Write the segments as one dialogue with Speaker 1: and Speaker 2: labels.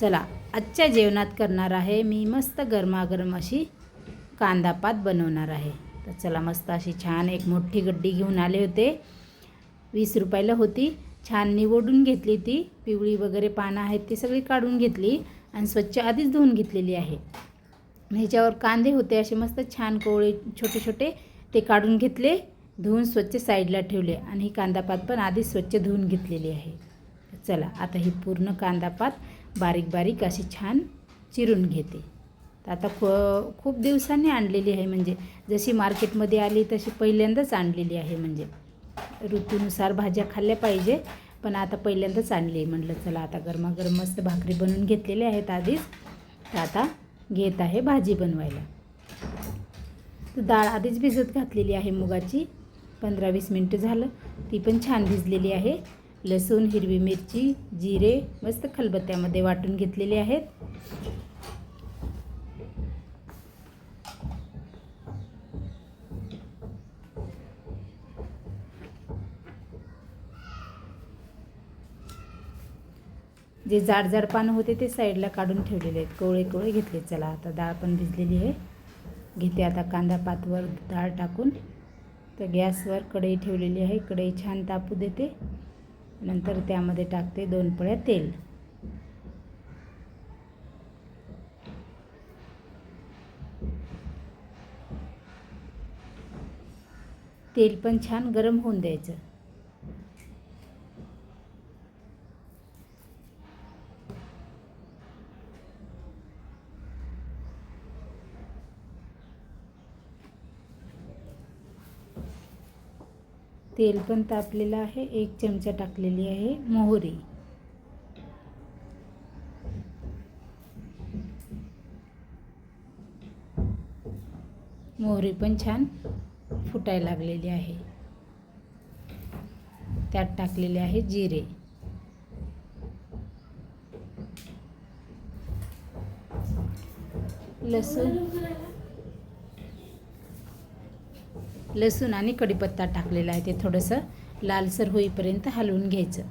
Speaker 1: चला आजच्या जेवणात करणार आहे मी मस्त गरमागरम अशी कांदापात बनवणार आहे. तर चला मस्त अशी छान एक मोठी गड्डी घेऊन आले होते. वीस रुपयाला होती. छान निवडून घेतली ती. पिवळी वगैरे पानं आहेत ती सगळी काढून घेतली आणि स्वच्छ आधीच धुवून घेतलेली आहे. ह्याच्यावर कांदे होते असे मस्त छान कोवळे छोटे छोटे ते काढून घेतले धुवून स्वच्छ साईडला ठेवले आणि ही कांदापात पण आधीच स्वच्छ धुवून घेतलेली आहे. चला आता ही पूर्ण कांदापात बारीक बारीक अशी छान चिरून घेते. तर आता ख खूप दिवसांनी आणलेली आहे म्हणजे जशी मार्केटमध्ये आली तशी पहिल्यांदाच आणलेली आहे म्हणजे ऋतूनुसार भाज्या खाल्ल्या पाहिजे पण आता पहिल्यांदाच आणली म्हटलं चला आता गरमागरम मस्त भाकरी बनवून घेतलेली आहेत आधीच. तर आता घेत आहे भाजी बनवायला. तर डाळ आधीच भिजत घातलेली आहे मुगाची. पंधरा वीस मिनटं झालं. ती पण छान भिजलेली आहे. लसूण हिरवी मिरची जिरे मस्त खलबत्त्यामध्ये वाटून घेतलेले आहेत. जे जाड जाड पानं होते ते साईडला काढून ठेवलेले आहेत. कोवळे कोवळे घेतले. चला आता डाळ पण भिजलेली आहे. घेते आता कांदा पातवर डाळ टाकून. तर गॅसवर कढई ठेवलेली आहे. कढई छान तापू देते. नंतर त्यामध्ये टाकते दोन पळ्या तेल. तेल पण छान गरम होऊन द्यायचं. तेल पण तापलेलं आहे. एक चमचा टाकलेली आहे मोहरी. मोहरी पण छान फुटायला लागलेली आहे. त्यात टाकलेले आहे जिरे. लसूण. लसूण आणि कढीपत्ता टाकलेला आहे. ते थोडंसं लालसर होईपर्यंत हलवून घ्यायचं.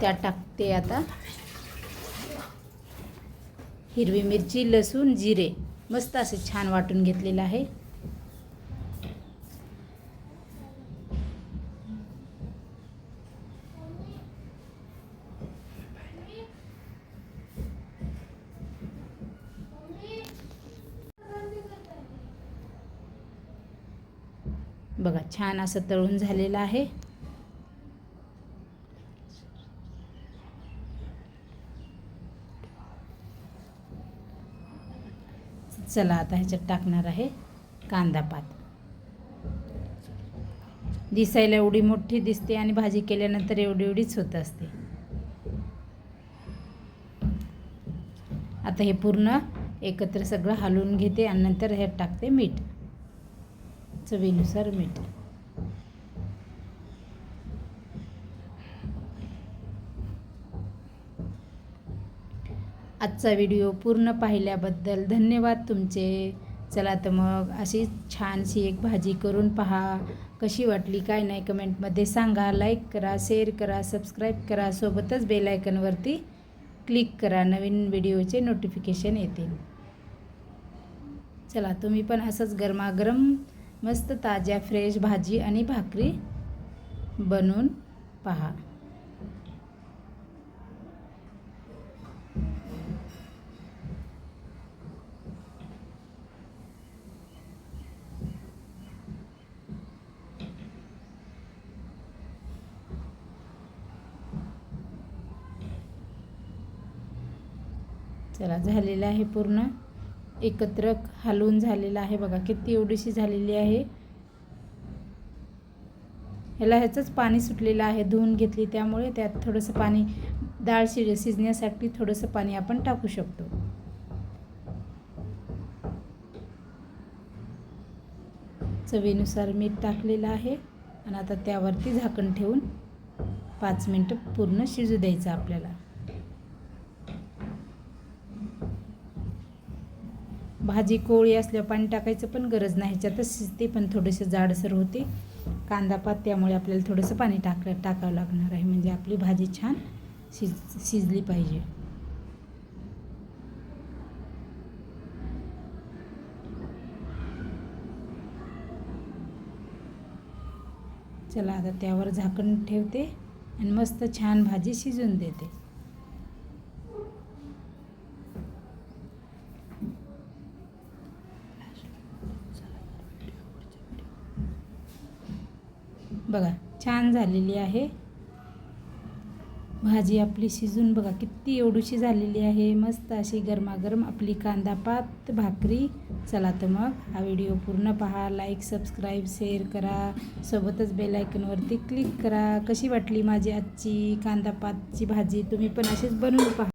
Speaker 1: त्या टाकते आता हिरवी मिरची लसूण जिरे. मस्त असे छान वाटून घेतलेलं आहे. बघा छान असं तळून झालेलं आहे. चला आता ह्याच्यात टाकणार आहे कांदा पात. दिसायला एवढी मोठी दिसते आणि भाजी केल्यानंतर एवढी एवढीच होत असते. आता हे पूर्ण एकत्र सगळं हलवून घेते आणि नंतर ह्यात टाकते मीठ. चवीनुसार मीठ आजचा व्हिडिओ पूर्ण पाहिल्याबद्दल धन्यवाद तुमचे. चला तर मग अशी छानशी एक भाजी करून पहा. कशी वाटली काय नाही कमेंटमध्ये सांगा. लाईक करा शेअर करा सबस्क्राईब करा. सोबतच बेलायकनवरती क्लिक करा. नवीन व्हिडिओचे नोटिफिकेशन येतील. चला तुम्ही पण असंच गरमागरम मस्त ताज्या फ्रेश भाजी आणि भाकरी बनवून पहा. चला झालेलं आहे पूर्ण. एकत्र हलवून झालेलं आहे बघा. किती एवढीशी झालेली आहे. ह्याला ह्याचंच पाणी सुटलेलं आहे. धुवून घेतली त्यामुळे त्यात थोडंसं पाणी डाळ शिज शिजण्यासाठी थोडंसं पाणी आपण टाकू शकतो. चवीनुसार मीठ टाकलेलं आहे आणि आता त्यावरती झाकण ठेवून पाच मिनटं पूर्ण शिजू द्यायचं आपल्याला. भाजी कोळी असल्यावर पाणी टाकायचं पण गरज नाही. ह्याच्यातच शिजते पण थोडेसे जाडसर होते. कांदा पात त्यामुळे आपल्याला थोडंसं पाणी टाक टाकावं लागणार आहे. म्हणजे आपली भाजी छान शिज शिजली पाहिजे. चला आता त्यावर झाकण ठेवते आणि मस्त छान भाजी शिजून देते. बघा छान झालेली आहे. भाजी आपली शिजून बघा किती एवढीशी झालेली आहे. मस्त अशी गरमागरम आपली कांदा पात भाकरी. चला तर मग हा व्हिडिओ पूर्ण पहा. लाईक सबस्क्राईब शेअर करा. सोबतच बेलायकनवरती क्लिक करा. कशी वाटली माझी आजची कांदा पातची भाजी? तुम्ही पण अशीच बनवून पहा.